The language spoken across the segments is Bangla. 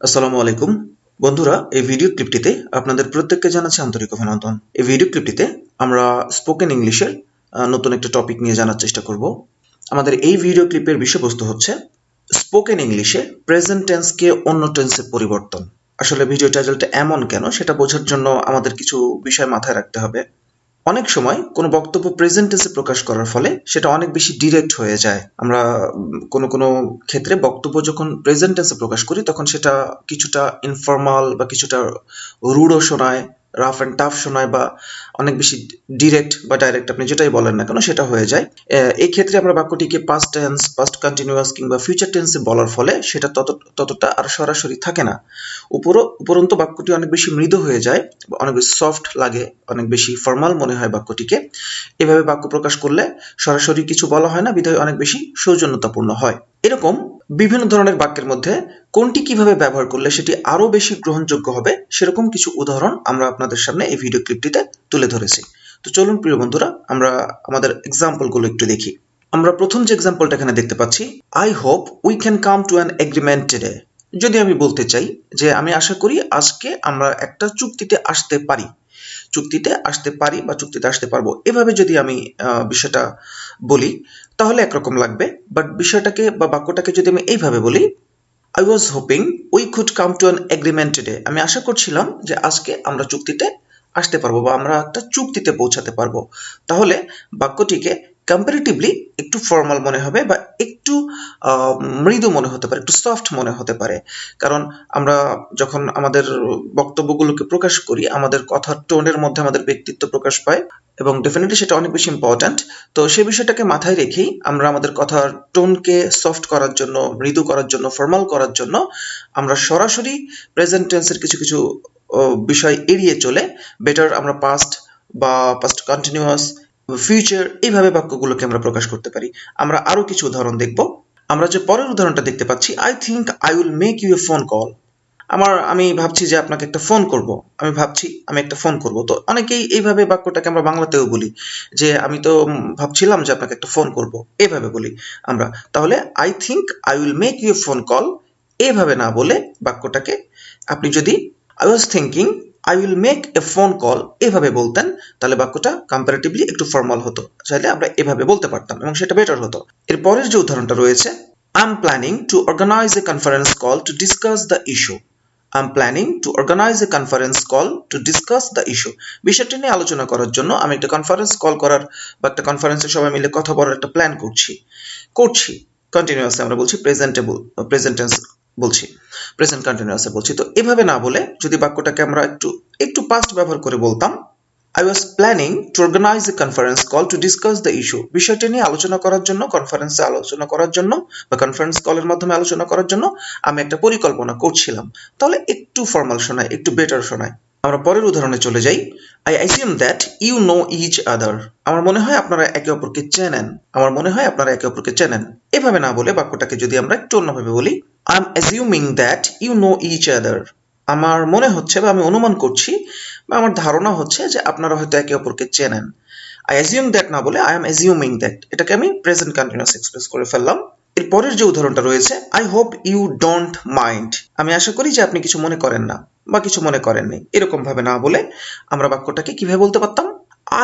আসসালামু আলাইকুম। বন্ধুরা, এই ভিডিও ক্লিপটিতে আপনাদের প্রত্যেককে জানাচ্ছি আন্তরিক অভিনন্দন। এই ভিডিও ক্লিপটিতে আমরা স্পোকেন ইংলিশের নতুন একটা টপিক নিয়ে জানার চেষ্টা করব। আমাদের এই ভিডিও ক্লিপের বিষয়বস্তু হচ্ছে স্পোকেন ইংলিশে প্রেজেন্ট টেন্সকে অন্য টেন্সে পরিবর্তন। আসলে ভিডিও টাইটেলটা এমন কেন সেটা বোঝার জন্য আমাদের কিছু বিষয় মাথায় রাখতে হবে। অনেক সময় কোনো বক্তব্য প্রেজেন্ট টেন্সে প্রকাশ করার ফলে সেটা অনেক বেশি ডিরেক্ট হয়ে যায়। আমরা কোনো কোনো ক্ষেত্রে বক্তব্য যখন প্রেজেন্ট টেন্সে প্রকাশ করি, তখন সেটা কিছুটা ইনফর্মাল বা কিছুটা রূঢ় শোনায়। রাফ অ্যান্ড টাফ শোনায় বা অনেক বেশি ডিরেক্ট বা ডাইরেক্ট আপনি যেটাই বলেন না কেন সেটা হয়ে যায়। এই ক্ষেত্রে আমরা বাক্যটিকে পাস্ট টেন্স পাস্ট কন্টিনিউয়াস কিংবা ফিউচার টেন্সে বলার ফলে সেটা তত, ততটা আর সরাসরি থাকে না। উপর উপরন্ত বাক্যটি অনেক বেশি মৃদু হয়ে যায় বা অনেক বেশি সফট লাগে, অনেক বেশি ফর্মাল মনে হয় বাক্যটিকে। এভাবে বাক্য প্রকাশ করলে সরাসরি কিছু বলা হয় না, বিধায় অনেক বেশি সৌজন্যতাপূর্ণ হয়। এরকম বিভিন্ন ধরনের বাক্যের মধ্যে কোনটি কীভাবে ব্যবহার করলে সেটি আরও বেশি গ্রহণযোগ্য হবে সেরকম কিছু উদাহরণ আমরা আপনাদের সামনে এই ভিডিও ক্লিপটিতে তুলে ধরেছি। তো চলুন, প্রিয় বন্ধুরা, আমরা আমাদের এক্সাম্পলগুলো একটু দেখি। আমরা প্রথম যে এক্সাম্পলটা এখানে দেখতে পাচ্ছি I hope we can come to an agreement today যদি আমি বলতে চাই যে, আমি আশা করি আজকে আমরা একটা চুক্তিতে আসতে পারি। চুক্তিতে আসতে পারি বা চুক্তিতে আসতে পারব। এভাবে যদি আমি বিষয়টা বলি, তাহলে একরকম লাগবে। বাট বিষয়টাকে বা বাক্যটাকে যদি আমি এইভাবে বলি I was hoping we could come to an agreement today আমি আশা করছিলাম যে আজকে আমরা চুক্তিতে আসতে পারব বা আমরা একটা চুক্তিতে পৌঁছাতে পারব। তাহলে বাক্যটিকে কম্পারেটিভলি একটু ফর্মাল মনে হবে বা একটু মৃদু মনে হতে পারে, একটু সফট মনে হতে পারে। কারণ আমরা যখন আমাদের বক্তব্যগুলোকে প্রকাশ করি, আমাদের কথার টোনের মধ্যে আমাদের ব্যক্তিত্ব প্রকাশ পায় এবং ডেফিনেটলি সেটা অনেক বেশি ইম্পর্ট্যান্ট তো সেই বিষয়টাকে মাথায় রেখেই আমরা আমাদের কথার টোনকে সফট করার জন্য, মৃদু করার জন্য ফর্মাল করার জন্য আমরা সরাসরি প্রেজেন্ট টেন্সের কিছু কিছু বিষয় এড়িয়ে চলে বেটার আমরা পাস্ট বা পাস্ট কন্টিনিউয়াস ফিউচার এইভাবে বাক্যগুলোকে আমরা প্রকাশ করতে পারি। আমরা আরও কিছু উদাহরণ দেখব। আমরা যে পরের উদাহরণটা দেখতে পাচ্ছি I think I will make you a phone call আমার, আমি ভাবছি যে আপনাকে একটা ফোন করব। আমি ভাবছি, আমি একটা ফোন করব। তো অনেকেই এইভাবে বাক্যটাকে আমরা বাংলাতেও বলি যে, আমি তো ভাবছিলাম যে আপনাকে একটা ফোন করব। এইভাবে বলি আমরা। তাহলে I think I will make you phone call এইভাবে না বলে বাক্যটাকে আপনি যদি I was thinking I will make a phone call এভাবে বলতেন, তাহলে বাক্যটা কম্পারেটিভলি একটু ফর্মাল হতো। চাইলে আমরা এভাবে বলতে পারতাম এবং সেটা বেটার হতো। এর পরের যে উদাহরণটা রয়েছে I am planning to organise a conference call to discuss the issue I am planning to organise a conference call to discuss the issue বিষয়টি নিয়ে আলোচনা করার জন্য আমি একটা কনফারেন্স কল করার বা একটা কনফারেন্সে সবাই মিলে কথা বলার একটা প্ল্যান করছি। করছি। কন্টিনিউয়াসলি আমরা বলছি প্রেজেন্টেবল প্রেজেন্ট টেন্স বলছি প্রেজেন্ট কন্টিনিউয়াসে বলছি। তো এভাবে না বলে যদি বাক্যটাকে আমরা একটু একটু পাস্ট ব্যবহার করে বলতাম I was planning to organise a conference call to discuss the issue বিষয়টি নিয়ে আলোচনা করার জন্য কনফারেন্সে আলোচনা করার জন্য বা কনফারেন্স কলের মাধ্যমে আলোচনা করার জন্য আমি একটা পরিকল্পনা করছিলাম। তাহলে একটু ফর্মাল শোনায়, একটু বেটার শোনায়। আমরা পরের উদাহরণে চলে যাই। I assume that you know each other আমার মনে হয় আপনারা একে অপরকে চেনেন। আমার মনে হয় আপনারা একে অপরকে চেনেন। এভাবে না বলে বাক্যটাকে যদি আমরা একটু অন্যভাবে বলি I am assuming that you know each other আমার মনে হচ্ছে বা আমি অনুমান করছি বা আমার ধারণা হচ্ছে যে আপনারা হয়তো একে অপরকে চেনেন। আই অ্যাজিউম দ্যাট না বলে আই এম অ্যাজিউমিং দ্যাট এটাকে আমি প্রেজেন্ট কন্টিনিউয়াস এক্সপ্রেস করে ফেললাম। এরপরের যে উদাহরণটা রয়েছে I hope you don't mind আমি আশা করি যে আপনি কিছু মনে করেন না বা কিছু মনে করেননি। এরকম ভাবে না বলে আমরা বাক্যটাকে কীভাবে বলতে পারতাম?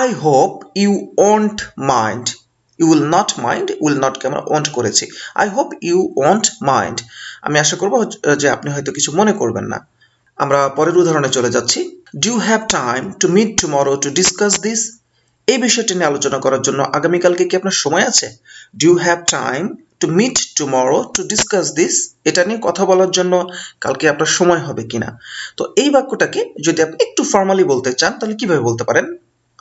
I hope you won't mind you will not mind will নটকে আমরা ওন্ট করেছি। I hope you won't mind আমি আশা করব যে আপনি হয়তো কিছু মনে করবেন না। আমরা পরের উদাহরণে চলে যাচ্ছি। Do have time to meet tomorrow to discuss this এই বিষয়টি নিয়ে আলোচনা করার জন্য আগামীকালকে কি আপনার সময় আছে? Do have time to meet tomorrow to discuss this এটা নিয়ে কথা বলার জন্য কালকে আপনার সময় হবে কিনা? তো এই বাক্যটাকে যদি আপনি একটু ফর্মালি বলতে চান, তাহলে কীভাবে বলতে পারেন?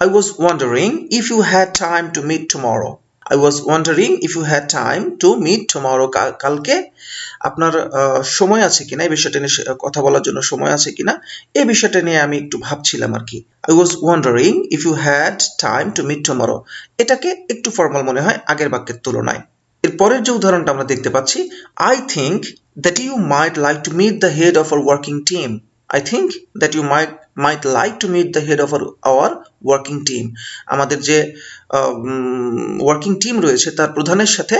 I was wondering if you had time to meet tomorrow I was wondering if you had time to meet tomorrow কালকে। আপনার সময় আছে কিনা? এই বিষয়টা নিয়ে কথা বলার জন্য সময় আছে কিনা? এই বিষয়টা নিয়ে আমি একটু ভাবছিলাম আর কি। I was wondering if you had time to meet tomorrow এটাকে একটু ফর্মাল মনে হয়, আগের বাক্যের তুলনায়। এর পরের যে উদাহরণটা আমরা দেখতে পাচ্ছি I think that you might like to meet the head of our working team I think that you might might like to meet the head of our working team আমাদের যে ওয়ার্কিং টিম রয়েছে, তার প্রধানের সাথে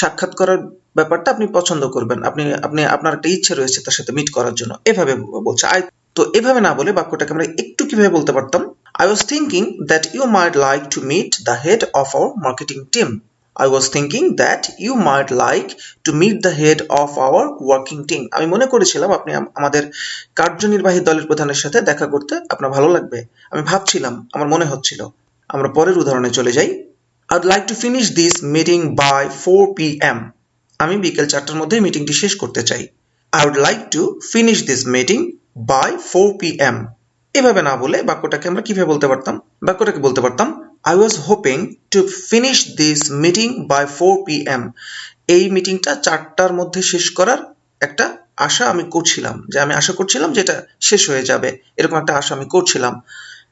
সাক্ষাৎ করার ব্যাপারটা আপনি পছন্দ করবেন। আপনি আপনি, আপনার একটা ইচ্ছে রয়েছে তার সাথে মিট করার জন্য। এভাবে বলছে। আই, তো এভাবে না বলে বাক্যটাকে আমরা একটু কীভাবে বলতে পারতাম? I was thinking that you might like to meet the head of our marketing team I was thinking that you might like to meet the head of our working team আমি মনে করেছিলাম আপনি আম- আমাদের কার্যনির্বাহী দলের প্রধানের সাথে দেখা করতে আপনার ভালো লাগবে। আমি ভাবছিলাম, আমার মনে হচ্ছিল। আমরা পরের উদাহরণে চলে যাই। I'd like to finish this meeting by four P M আমি বিকেল চারটার মধ্যে মিটিংটি শেষ করতে চাই। I would like to finish this meeting by four P M এভাবে না বলে বাক্যটাকে আমরা কীভাবে বলতে পারতাম? বাক্যটাকে বলতে পারতাম I was hoping to finish this meeting by four P M এই মিটিংটা চারটার মধ্যে শেষ করার একটা আশা আমি করছিলাম, যে আমি আশা করছিলাম যে এটা শেষ হয়ে যাবে, এরকম একটা আশা আমি করছিলাম।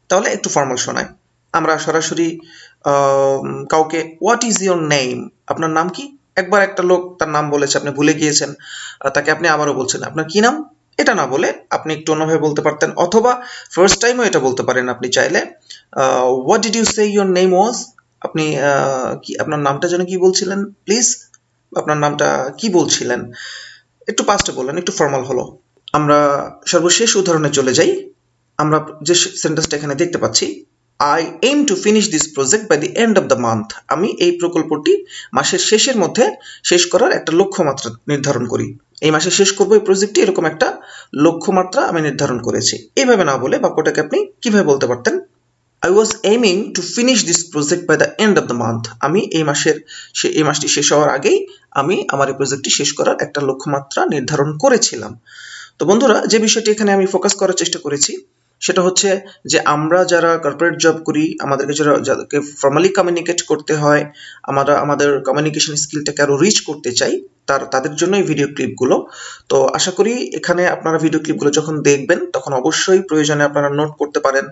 তাহলে একটু ফর্মাল শোনায় আমরা সরাসরি কাউকে হোয়াট ইজ ইয়োর নেম আপনার নাম কি? একবার একটা লোক তার নাম বলেছে, আপনি ভুলে গিয়েছেন তাকে আপনি আবারও বলছেন, আপনার কি নাম? এটা না বলে আপনি একটু অন্যভাবে বলতে পারতেন, অথবা ফার্স্ট টাইমও এটা বলতে পারেন আপনি চাইলে। What did you say your name was আপনি কি, আপনার নামটা যেন কি বলছিলেন প্লিজ আপনার নামটা কি বলছিলেন? একটু পাস্টে বললেন, একটু ফর্মাল হলো। আমরা সর্বশেষ উদাহরণে চলে যাই। আমরা যে সেন্টেন্সটা এখানে দেখতে পাচ্ছি I am to finish this project by the end of the month আমি এই প্রকল্পটি মাসের শেষের মধ্যে শেষ করার একটা লক্ষ্যমাত্রা নির্ধারণ করি। এই মাসে শেষ করব। এই প্রজেক্টটি এরকম একটা লক্ষ্যমাত্রা আমি নির্ধারণ করেছি। এইভাবে না বলে বাক্যটাকে আপনি কীভাবে বলতে পারতেন? I was aiming to finish this project by the end of the month আমি এই মাসের সে- এই মাসটি শেষ হওয়ার আগেই আমি আমার এই প্রজেক্টটি শেষ করার একটা লক্ষ্যমাত্রা নির্ধারণ করেছিলাম। তো বন্ধুরা, যে বিষয়টি এখানে আমি ফোকাস করার চেষ্টা করেছি সেটা হচ্ছে যে আমরা যারা কর্পোরেট জব করি, আমাদেরকে যারা, যাদেরকে ফর্মালি কমিউনিকেট করতে হয়, আমরা, আমাদের কমিউনিকেশন স্কিলটাকে আরও রিচ করতে চাই, তার, তাদের জন্য এই ভিডিও ক্লিপগুলো তো আশা করি এখানে আপনারা ভিডিও ক্লিপগুলো যখন দেখবেন, তখন অবশ্যই প্রয়োজনে আপনারা নোট করতে পারেন।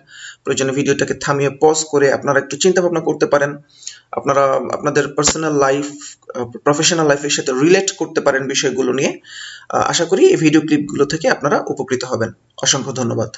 প্রয়োজনে ভিডিওটাকে থামিয়ে পজ করে আপনারা একটু চিন্তা ভাবনা করতে পারেন। আপনারা, আপনাদের পার্সোনাল লাইফ প্রফেশনাল লাইফের সাথে রিলেট করতে পারেন বিষয়গুলো নিয়ে। আশা করি এই ভিডিও ক্লিপগুলো থেকে আপনারা উপকৃত হবেন। অসংখ্য ধন্যবাদ।